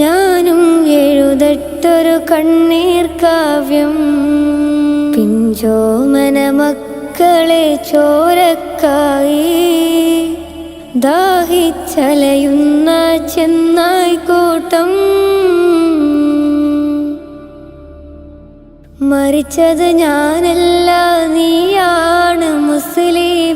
ഞാനും എഴുതട്ടൊരു കണ്ണീർ കാവ്യം. പിഞ്ചോമന മക്കളെ ചോരക്കായി. ദാഹിച്ചലയുന്ന ചെന്നായിക്കൂട്ടം മരിച്ചത് ഞാനല്ല നീയാണ് മുസ്ലിമേ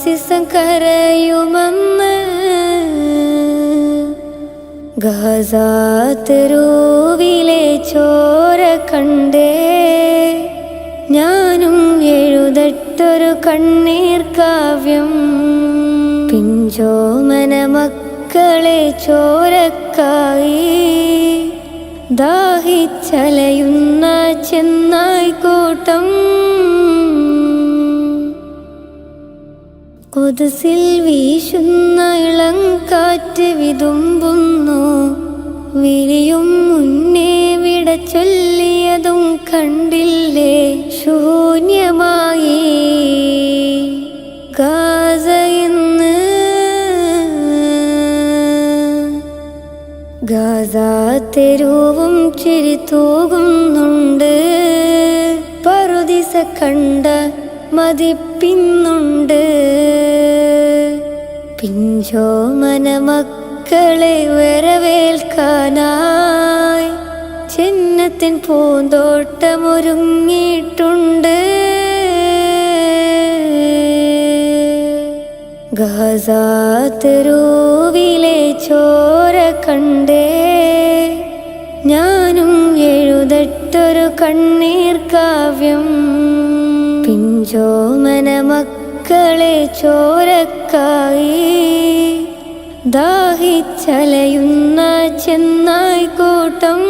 ഫാസിസം കരയുമെന്ന് ഗാസാതെരുവിലെ ചോര കണ്ടേ. ഞാനും എഴുതട്ടൊരു കണ്ണീർ കാവ്യം. പിഞ്ചോമന മക്കളെ ചോരക്കായി. ദാഹിച്ചലയുന്ന ചെന്നായിക്കൂട്ടം കുതിസിൽ വീശുന്ന ഇളം കാറ്റ് വിതുമ്പുന്നു. വിരിയും മുന്നേ വിട ചൊല്ലിയതും കണ്ടില്ലേ? ശൂന്യമായി. ഗാസ ഇന്ന് ഗാസ ചിരി തൂകുന്നുണ്ട്. പറുദിസ കണ്ട മതിപ്പിന്നുണ്ട്. പിഞ്ചോമന മക്കളെ വരവേൽക്കാനായി ചിഹ്നത്തിൻ പൂന്തോട്ടമൊരുങ്ങിയിട്ടുണ്ട്. ഗസാത്തരൂവിലെ ചോര കണ്ടേ. ഞാനും എഴുതട്ടൊരു കണ്ണീർ കാവ്യം. പിഞ്ചോമന മക്കളെ ചോരക്കായി ദാഹിച്ചലയുന്ന ചെന്നായിക്കൂട്ടം